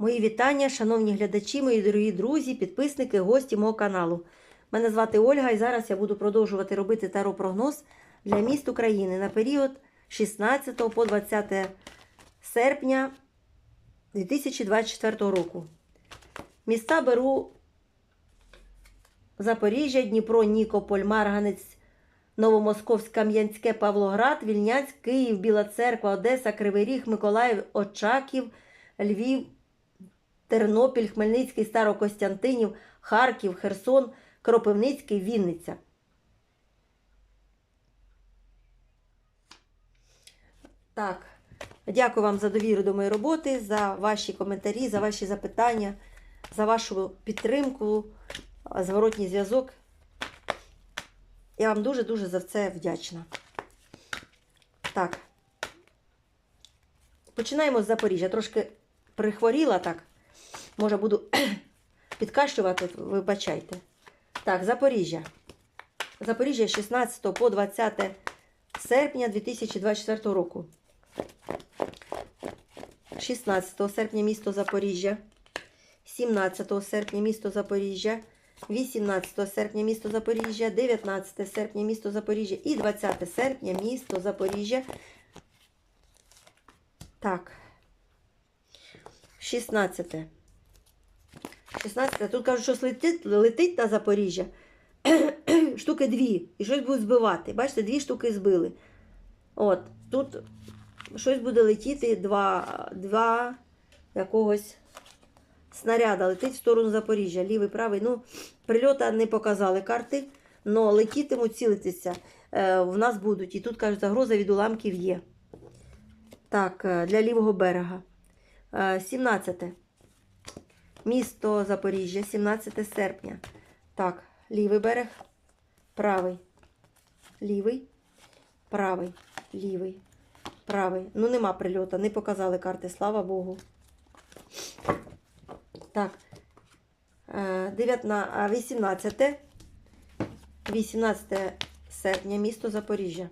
Мої вітання, шановні глядачі, мої дорогі друзі, підписники, гості мого каналу. Мене звати Ольга і зараз я буду продовжувати робити таропрогноз для міст України на період 16 по 20 серпня 2024 року. Міста беру Запоріжжя, Дніпро, Нікополь, Марганець, Новомосковськ, Кам'янське, Павлоград, Вільняцьк, Київ, Біла Церква, Одеса, Кривий Ріг, Миколаїв, Очаків, Львів, Тернопіль, Хмельницький, Старокостянтинів, Харків, Херсон, Кропивницький, Вінниця. Так, дякую вам за довіру до моєї роботи, за ваші коментарі, за ваші запитання, за вашу підтримку, зворотній зв'язок. Я вам дуже-дуже за це вдячна. Так. Починаємо з Запоріжжя. Трошки прихворіла так. Може, буду підкашлювати, вибачайте. Так, Запоріжжя. Запоріжжя 16 по 20 серпня 2024 року. 16 серпня місто Запоріжжя. 17 серпня місто Запоріжжя. 18 серпня місто Запоріжжя, 19 серпня місто Запоріжжя і 20 серпня місто Запоріжжя. Так. 16. 16. Тут кажуть, що летить, летить на Запоріжжя. штуки дві. І щось будуть збивати. Бачите, дві штуки збили. От, тут щось буде летіти, два, два якогось снаряда летить в сторону Запоріжжя, лівий, правий. Ну, прильота не показали карти, але летітимуть, цілитися е, в нас будуть. І тут кажуть, загроза від уламків є. Так, е, для лівого берега. Е, 17. Місто Запоріжжя, 17 серпня. Так, лівий берег, правий, лівий, правий, лівий, правий. Ну, нема прильота, не показали карти, слава Богу. Так. Е, 19, 18. 18 серпня, місто Запоріжжя.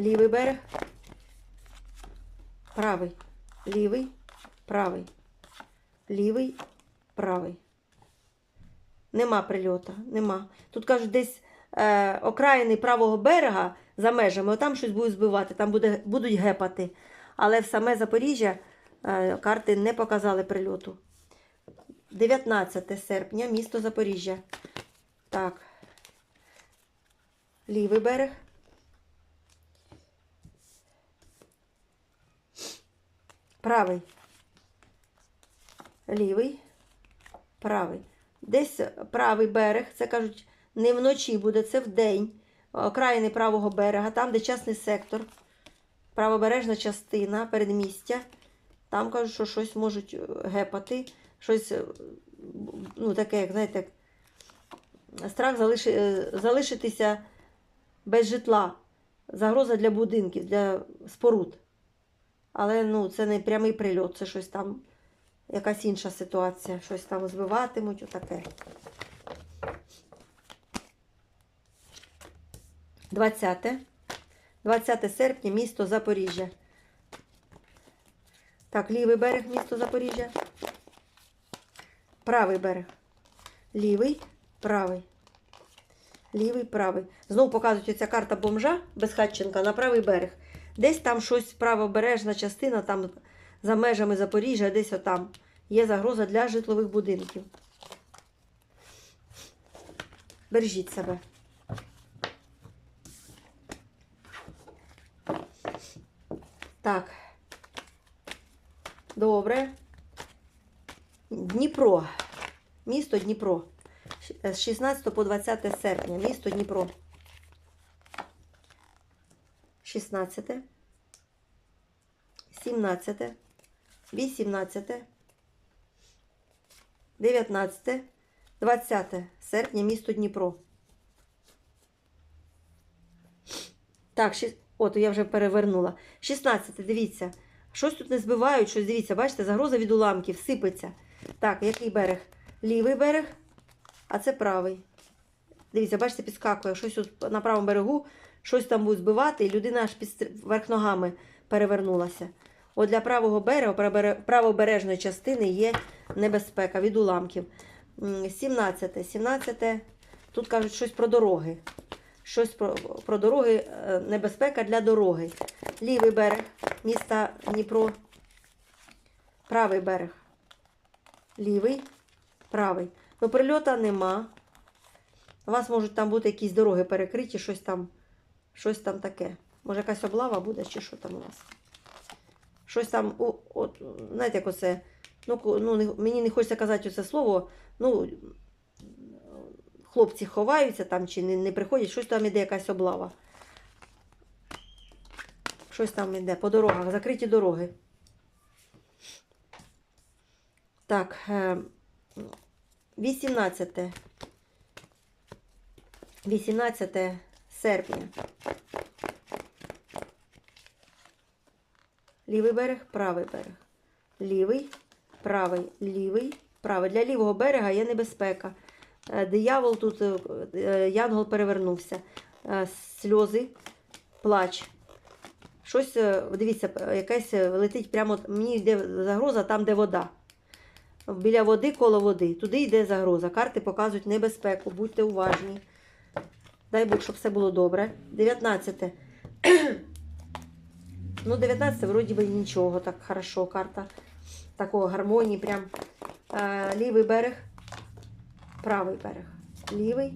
Лівий берег. Правий. Лівий. Правий. Лівий. Правий. Нема прильота. Нема. Тут кажуть, десь е, окраїни правого берега за межами, отам щось будуть збивати, там буде, будуть гепати. Але в саме Запоріжжя е, карти не показали прильоту. 19 серпня, місто Запоріжжя. Так. Лівий берег. Правий. Лівий. Правий. Десь правий берег, це кажуть, не вночі буде, це вдень. Окраїни правого берега, там, де частний сектор, правобережна частина, передмістя. Там кажуть, що щось можуть е, гепати, щось, е, ну, таке, як знаєте, страх залиши, е, залишитися без житла, загроза для будинків, для споруд. Але ну, це не прямий прильот, це щось там, якась інша ситуація, щось там збиватимуть, отаке. 20. 20 серпня, місто Запоріжжя. Так, лівий берег місто Запоріжжя. Правий берег. Лівий, правий. Лівий, правий. Знову показують оця карта бомжа безхатченка на правий берег. Десь там щось правобережна частина, там за межами Запоріжжя, десь отам. Є загроза для житлових будинків. Бережіть себе. Так. Добре. Дніпро. Місто Дніпро. З 16 по 20 серпня. Місто Дніпро. 16. 17. 18. 19. 20 серпня. Місто Дніпро. Так, шіс- от я вже перевернула. 16, дивіться. Щось тут не збивають, щось дивіться, бачите, загроза від уламків, сипеться. Так, який берег? Лівий берег, а це правий. Дивіться, бачите, підскакує. Щось тут на правому берегу, щось там будуть збивати, і людина аж під верх ногами перевернулася. От для правого берега, правобережної частини є небезпека від уламків. 17. 17. Тут кажуть щось про дороги. Щось про, про дороги, е, небезпека для дороги. Лівий берег міста Дніпро. Правий берег. Лівий, правий. Ну, прильота нема. У вас можуть там бути якісь дороги перекриті, щось там, щось там таке. Може, якась облава буде, чи що там у вас? Щось там, от, знаєте, як оце. Ну, ну, мені не хочеться казати це слово. Ну, хлопці ховаються там чи не, не приходять, щось там іде якась облава. Щось там іде по дорогах, закриті дороги. Так, е, 18. 18 серпня. Лівий берег, правий берег. Лівий, правий, лівий, правий. Для лівого берега є небезпека. Е, Диявол тут, е, е, янгол перевернувся. Сльози, плач. Щось, дивіться, якесь летить прямо, мені йде загроза там, де вода. Біля води, коло води. Туди йде загроза. Карти показують небезпеку. Будьте уважні. Дай Бог, щоб все було добре. 19. Ну, 19 вроді би нічого. Так хорошо. Карта такого гармонії. Прям е, лівий берег, правий берег. Лівий,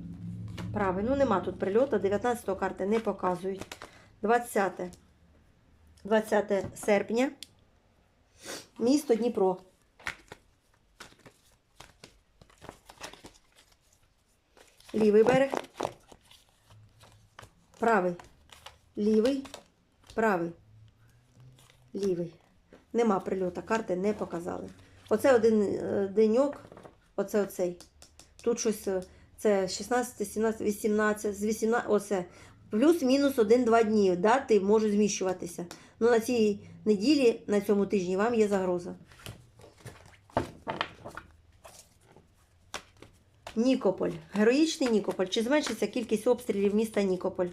правий. Ну, нема тут прильоту. 19 карти не показують. 20. 20 серпня. Місто Дніпро. Лівий берег. Правий. Лівий. Правий. Лівий. Нема прильота. Карти не показали. Оце один е, деньок. Оце оцей. Тут щось. е, Це 16, 17, 18, з 18, оце. Плюс-мінус 1-2 дні. Дати можуть зміщуватися. Ну на цій неділі, на цьому тижні вам є загроза. Нікополь. Героїчний Нікополь. Чи зменшиться кількість обстрілів міста Нікополь?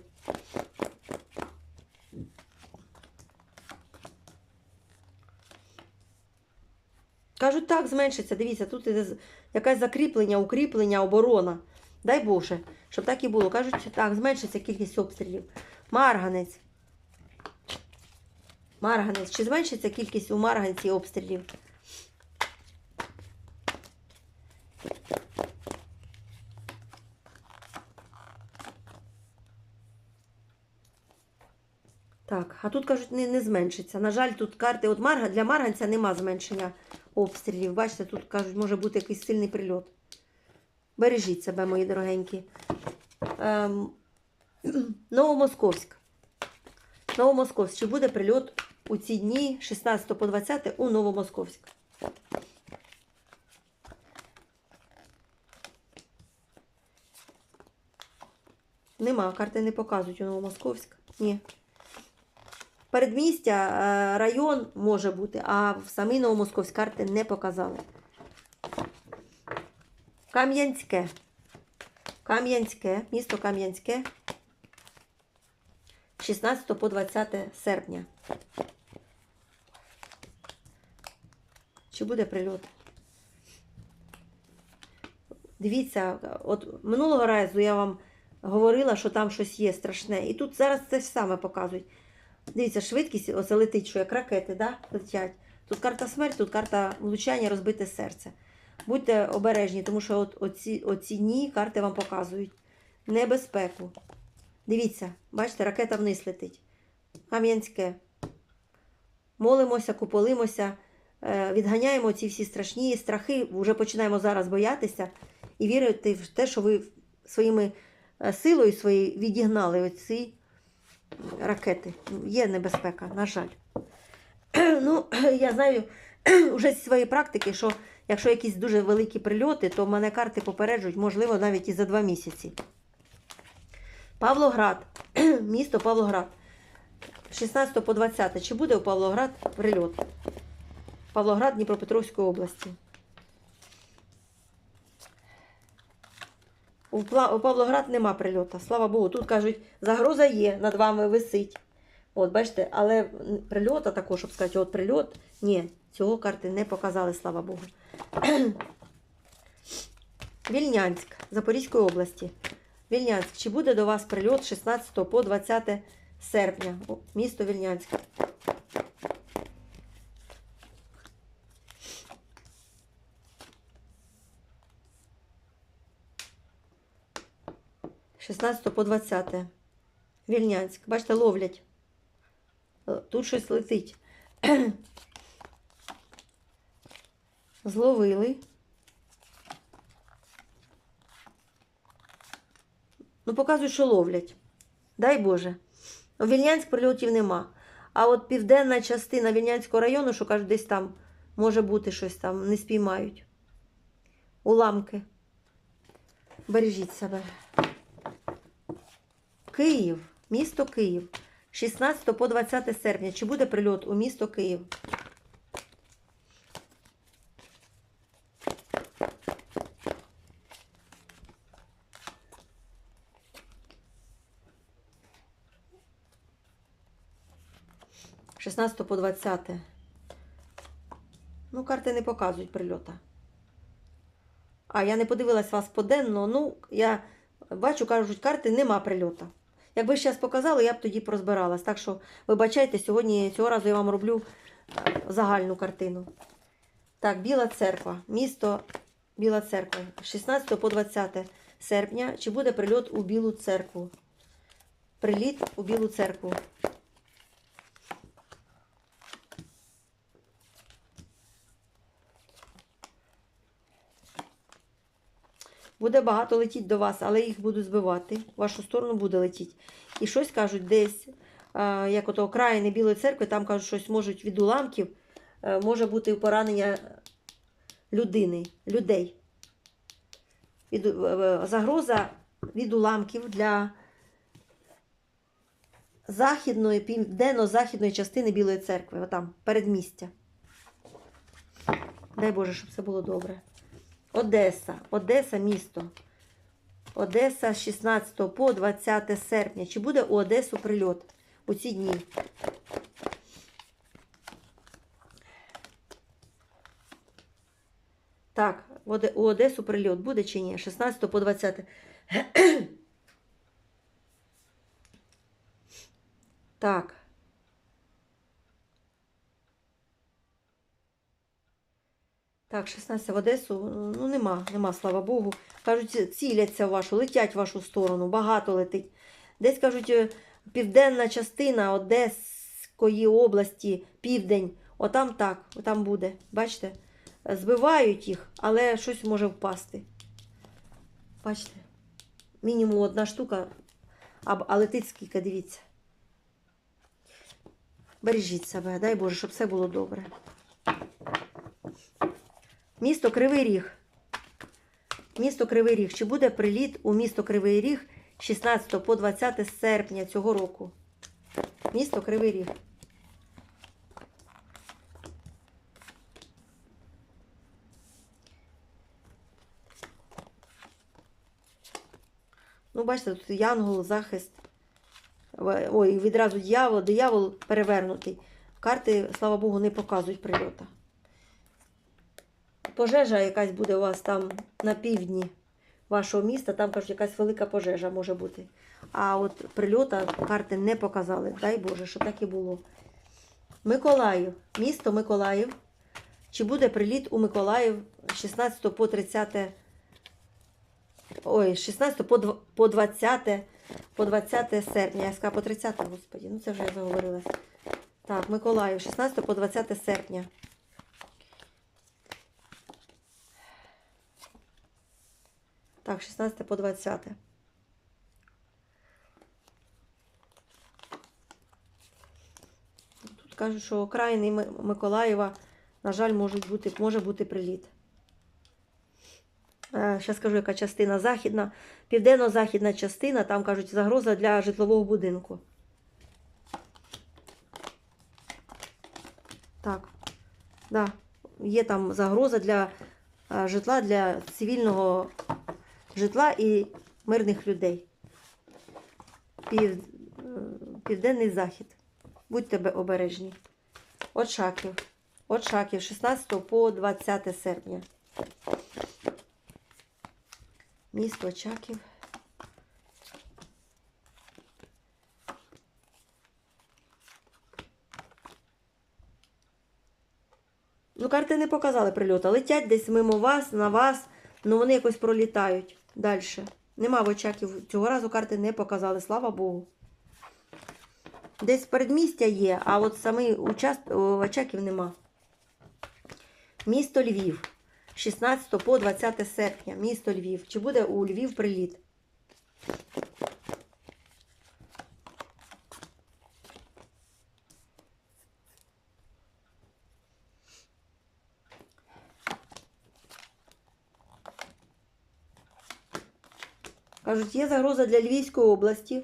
Кажуть, так, зменшиться. Дивіться, тут якесь закріплення, укріплення, оборона. Дай Боже, щоб так і було. Кажуть, так, зменшиться кількість обстрілів. Марганець. Марганець. Чи зменшиться кількість у Марганці обстрілів? Так, а тут кажуть, не, не зменшиться. На жаль, тут карти. От Марга, для Марганця нема зменшення обстрілів. Бачите, тут кажуть, може бути якийсь сильний прильот. Бережіть себе, мої дорогенькі. Ем, Новомосковськ. Новомосковськ. Чи буде прильот у ці дні 16 по 20 у Новомосковськ? Нема, карти не показують у Новомосковськ. Ні. Передмістя, е, район може бути, а в самій Новомосковськ карти не показали. Кам'янське. Кам'янське, місто Кам'янське. 16 по 20 серпня. Чи буде прильот? Дивіться, от минулого разу я вам говорила, що там щось є страшне. І тут зараз те ж саме показують. Дивіться, швидкість оце летить, що як ракети, да? летять. Тут карта смерть, тут карта влучання, розбите серце. Будьте обережні, тому що от, оці, оці дні карти вам показують небезпеку. Дивіться, бачите, ракета вниз летить. Кам'янське. Молимося, куполимося, е, відганяємо ці всі страшні страхи, вже починаємо зараз боятися і вірити в те, що ви своїми е, силою своєю відігнали оці ракети. Є небезпека, на жаль. Ну, я знаю вже зі своєї практики, що якщо якісь дуже великі прильоти, то мене карти попереджують, можливо, навіть і за два місяці. Павлоград, місто Павлоград. 16 по 20. Чи буде у Павлоград прильот? Павлоград Дніпропетровської області. У Павлоград нема прильота. Слава Богу. Тут кажуть, загроза є, над вами висить. От, бачите, але прильота також, щоб сказати, от прильот, ні, цього карти не показали, слава Богу. Вільнянськ, Запорізької області. Вільнянськ, чи буде до вас прильот з 16 по 20 серпня? О, Місто Вільнянськ. 16 по 20. Вільнянськ. Бачите, ловлять. Е, Тут щось летить. Зловили. Ну, показують, що ловлять. Дай Боже. У Вільнянськ прильотів нема. А от південна частина Вільнянського району, що кажуть, десь там може бути щось там, не спіймають. Уламки. Бережіть себе. Київ, місто Київ. 16 по 20 серпня. Чи буде прильот у місто Київ? 16 по 20. Ну, карти не показують прильота. А, я не подивилась вас поденно. Ну, я бачу, кажуть, карти нема прильота. Якби зараз показали, я б тоді прозбиралась. Так що, вибачайте, сьогодні цього разу я вам роблю е, загальну картину. Так, Біла церква. Місто Біла церква. 16 по 20 серпня. Чи буде прильот у Білу церкву? Приліт у Білу церкву. Буде багато летіть до вас, але їх буду збивати. В вашу сторону буде летіти. І щось кажуть, десь, як ото окраїни Білої церкви, там кажуть, щось можуть від уламків, е, може бути поранення людини, людей. Е, е, загроза від уламків для західної, південно-західної частини Білої церкви, отам, передмістя. Дай Боже, щоб все було добре. Одеса. Одеса місто. Одеса з 16 по 20 серпня. Чи буде у Одесу прильот у ці дні? Так, у Одесу прильот буде чи ні? 16 по 20. Так. Так, 16 в Одесу, ну нема, нема, слава Богу. Кажуть, ціляться в вашу, летять в вашу сторону, багато летить. Десь кажуть, південна частина Одеської області, південь, отам так, отам буде. Бачите? Збивають їх, але щось може впасти. Бачите? Мінімум одна штука, а летить скільки, дивіться. Бережіть себе, дай Боже, щоб все було добре. Місто Кривий Ріг. Місто Кривий Ріг. Чи буде приліт у місто Кривий Ріг 16 по 20 серпня цього року? Місто Кривий Ріг. Ну, бачите, тут янгол, захист. Ой, відразу диявол, диявол перевернутий. Карти, слава Богу, не показують прильота. Пожежа якась буде у вас там на півдні вашого міста, там кажуть, якась велика пожежа може бути. А от прильота карти не показали. Дай Боже, що так і було. Миколаїв, місто Миколаїв. Чи буде приліт у Миколаїв 16 по 30. Ой, 16 по по 20, по 20 серпня. Я сказала по 30, господі. Ну це вже я заговорилась. Так, Миколаїв, 16 по 20 серпня. Так, 16 по 20. Тут кажуть, що окраїни Ми- Миколаєва, на жаль, можуть бути, може бути приліт. Зараз скажу, яка частина західна. Південно-західна частина, там кажуть, загроза для житлового будинку. Так, да, є там загроза для е, житла, для цивільного житла і мирних людей. Пів, е, південний захід. Будьте бе- обережні. Очаків. Очаків 16 по 20 серпня. Місто Очаків. Ну, карти не показали прильоту. Летять десь мимо вас, на вас, ну вони якось пролітають далі. Нема вочаків. очаків. Цього разу карти не показали, слава Богу. Десь передмістя є, а от самий очаків нема. Місто Львів. 16 по 20 серпня. Місто Львів. Чи буде у Львів приліт? Кажуть, є загроза для Львівської області.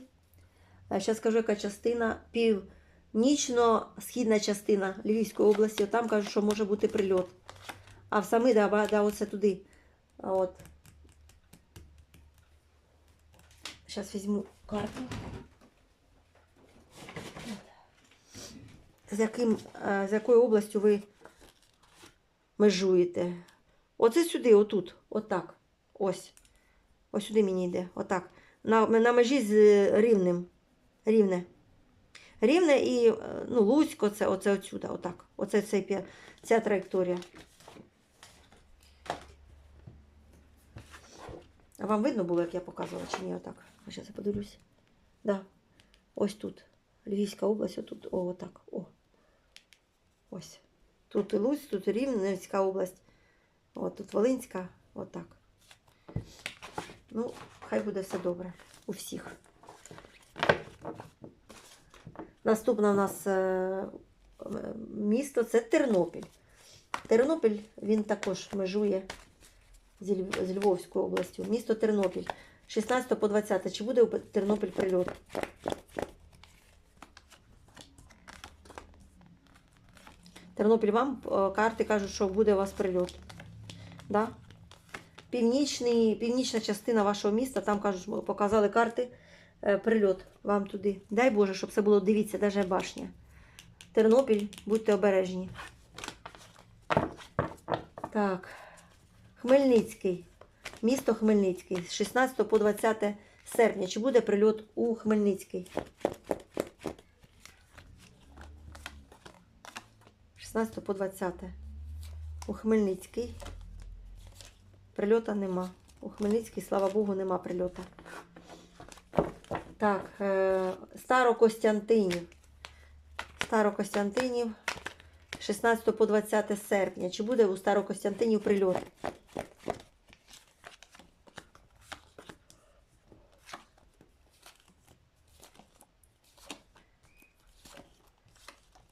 Зараз скажу, яка частина. Північно-східна частина Львівської області. Там кажуть, що може бути прильот. А в самий, да, да, оце туди. От. Зараз візьму карту. З, яким, е, з якою областю ви межуєте? Оце сюди, отут, отак. Ось. Ось сюди мені йде. Отак. На, на межі з рівнем. Рівне. Рівне і е, ну, Луцько, це оце отсюди, отак. Оце цей, ця траєкторія. А вам видно було, як я показувала, чи ні? Отак. Зараз я подивлюсь. Да. Ось тут. Львівська область, отут. О, отак. О. Ось. Тут і Луць, тут Рівненська область. От тут Волинська. Отак. Ну, хай буде все добре у всіх. Наступне у нас е, місто це Тернопіль. Тернопіль він також межує з Львовською областю. Місто Тернопіль. 16 по 20. Чи буде у Тернопіль прильот? Тернопіль вам е, карти кажуть, що буде у вас прильот. Да? Північний, північна частина вашого міста, там кажуть, показали карти, е, прильот вам туди. Дай Боже, щоб це було, дивіться, навіть башня. Тернопіль, будьте обережні. Так. Хмельницький. Місто Хмельницький. З 16 по 20 серпня. Чи буде прильот у Хмельницький? 16 по 20. У Хмельницький. Прильота нема. У Хмельницький, слава Богу, нема прильота. Так, е, Старокостянтинів. Старокостянтинів. 16 по 20 серпня. Чи буде у Старокостянтинів прильот?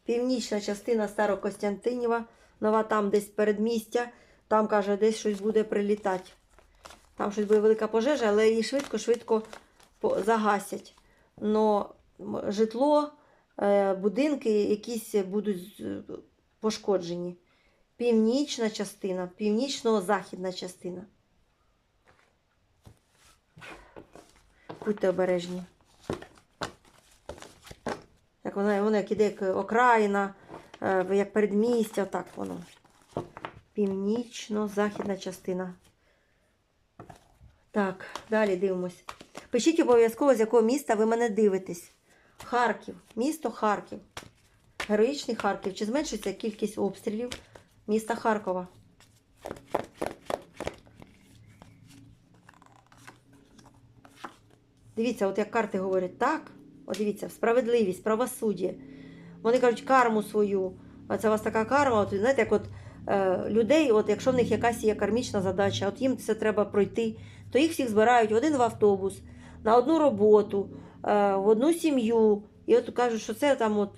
Північна частина Старокостянтинєва, нова там десь передмістя, там каже, десь щось буде прилітати. Там щось буде велика пожежа, але її швидко-швидко загасять. Но житло, е, будинки якісь будуть пошкоджені. Північна частина, північно-західна частина. Будьте обережні. Як воно, воно як іде як окраїна, е, як передмістя, так воно. Північно-західна частина. Так, далі дивимось. Пишіть обов'язково, з якого міста ви мене дивитесь. Харків. Місто Харків. Героїчний Харків. Чи зменшиться кількість обстрілів міста Харкова? Дивіться, от як карти говорять, так. От дивіться, справедливість, правосуддя. Вони кажуть, карму свою. А це у вас така карма. От, знаєте, як от людей, от якщо в них якась є кармічна задача, от їм це треба пройти, то їх всіх збирають в один в автобус, на одну роботу, е, в одну сім'ю. І от кажуть, що це там, от,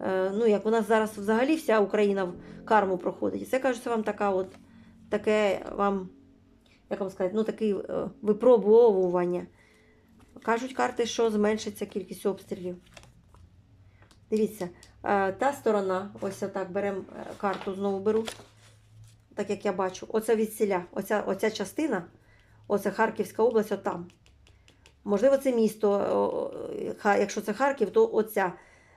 е, ну як у нас зараз взагалі вся Україна в карму проходить. І це кажуть, вам така от таке вам, як вам сказати, ну таке е, випробовування. Кажуть карти, що зменшиться кількість обстрілів. Дивіться, е, та сторона, ось отак беремо е, карту, знову беру, так як я бачу. Оце від селя, оця, оця частина, оце Харківська область, отам. Можливо, це місто, Ха- якщо це Харків, то оця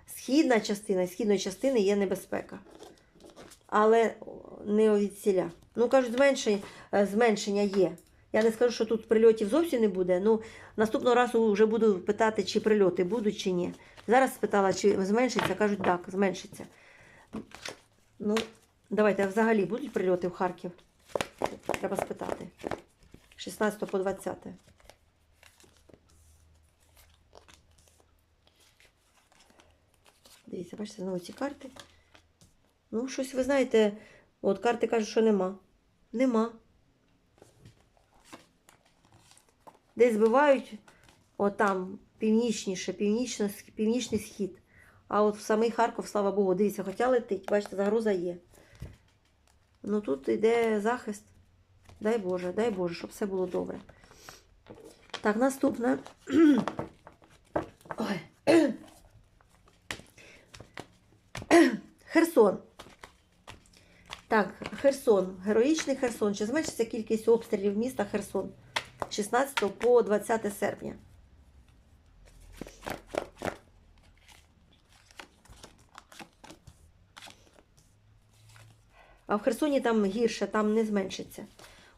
східна частина, східної частини є небезпека. Але не від ціля. Ну, кажуть, зменшення, е, зменшення є. Я не скажу, що тут прильотів зовсім не буде. Ну, наступного разу вже буду питати, чи прильоти будуть, чи ні. Зараз спитала, чи зменшиться, кажуть, так, зменшиться. Ну, давайте, а взагалі будуть прильоти в Харків? Треба спитати. 16 по 20. Дивіться, бачите, знову ці карти. Ну, щось, ви знаєте, от карти кажуть, що нема. Нема. Десь збивають, отам, північніше, північно, північний схід. А от в самий Харків, слава Богу, дивіться, хоча летить, бачите, загроза є. Ну тут йде захист. Дай Боже, дай Боже, щоб все було добре. Так, наступне. Ой. Херсон. Так, Херсон. Героїчний Херсон. Чи зменшиться кількість обстрілів міста Херсон? 16 по 20 серпня. А в Херсоні там гірше, там не зменшиться.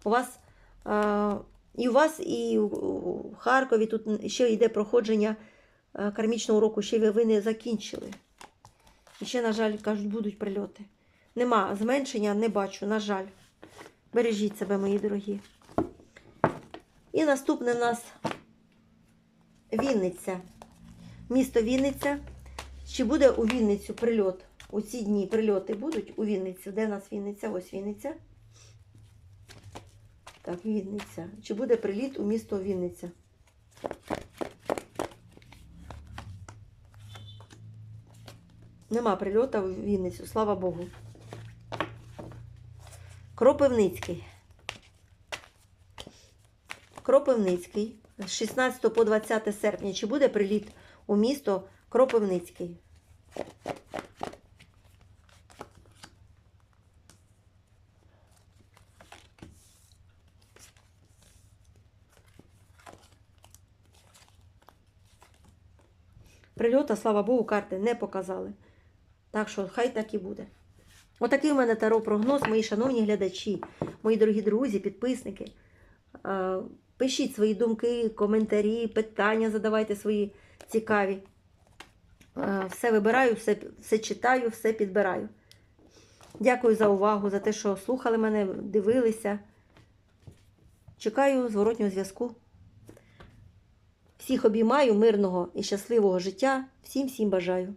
У вас е, і у вас, і у Харкові тут ще йде проходження е, кармічного року, ще ви не закінчили. І ще, на жаль, кажуть, будуть прильоти. Нема зменшення, не бачу, на жаль. Бережіть себе, мої дорогі. І наступне в нас Вінниця. Місто Вінниця. Чи буде у Вінницю прильот? У ці дні прильоти будуть у Вінницю. Де в нас Вінниця? Ось Вінниця. Так, Вінниця. Чи буде приліт у місто Вінниця? Нема прильота в Вінницю, слава Богу. Кропивницький. Кропивницький. З 16 по 20 серпня. Чи буде приліт у місто Кропивницький? Прильота, слава Богу, карти не показали. Так що хай так і буде. Отакий у мене таро прогноз, мої шановні глядачі, мої дорогі друзі, підписники. Пишіть свої думки, коментарі, питання задавайте свої цікаві. Е, Все вибираю, все, все читаю, все підбираю. Дякую за увагу, за те, що слухали мене, дивилися. Чекаю зворотнього зв'язку. Всіх обіймаю, мирного і щасливого життя. Всім всім бажаю.